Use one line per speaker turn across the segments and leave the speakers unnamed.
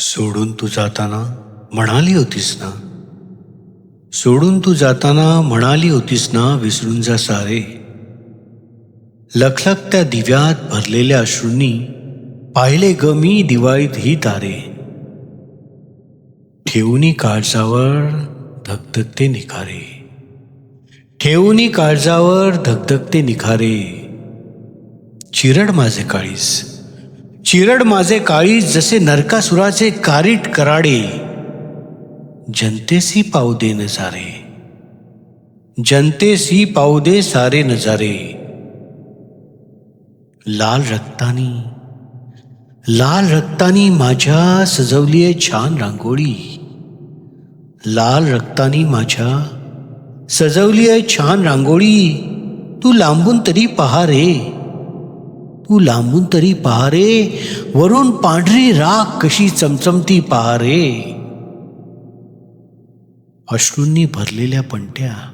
सोडून तू जाताना म्हणाली होतीस ना? सोडून तू जाताना म्हणाली होतीस ना विसरून जा सारे? लखलख त्या दिव्यात भरलेल्या अश्रूंनी पाहिले ग मी दिवाळीत ही तारे. ठेवूनी काळजावर धगधगते निखारे. ठेवूनी काळजावर धगधगते निखारे. चिरड माझे काळीस चिरड माझे काळी जसे नरकासुराचे कारीट कराडे जनतेसी पाऊ दे नजारे. जनतेसी पाऊ दे सारे नजारे. लाल रक्तानी लाल रक्तानी माझ्या सजवलीये छान रांगोळी. लाल रक्तानी माझ्या सजवलीये छान रांगोळी तू लांबून तरी पहा रे. तू लांबून तरी पहा रे वरून पांढरी राख कशी चमचमती पहारे. अश्रूंनी भरलेल्या पंट्या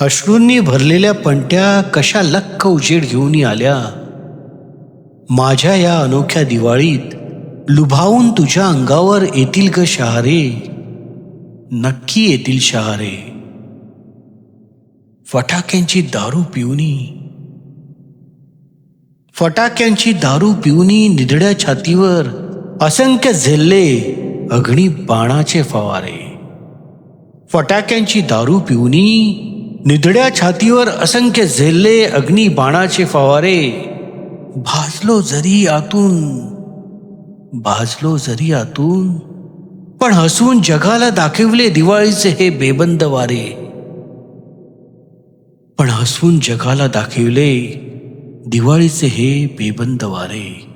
अश्रूंनी भरलेल्या पंट्या कशा लक्क उजेड घेऊन आल्या. माझ्या या अनोख्या दिवाळीत लुभावून तुझ्या अंगावर येतील ग शहारे. नक्की येतील शहारे. फटाक्यांची दारू पिऊनी फटाक्यांची दारू पिऊनी निधड्या छातीवर असंख्य झेल्ले अग्नी बाणाचे फवारे. फटाक्यांची दारू पिऊनी निधड्या छातीवर असंख्य झेल्ले अग्नी बाणाचे फवारे. भाजलो जरी आतून भाजलो जरी आतून पण हसवून जगाला दाखवले दिवाळीचे हे बेबंद वारे. पण हसवून जगाला दाखवले दिवाळीचे हे बेबंद वारे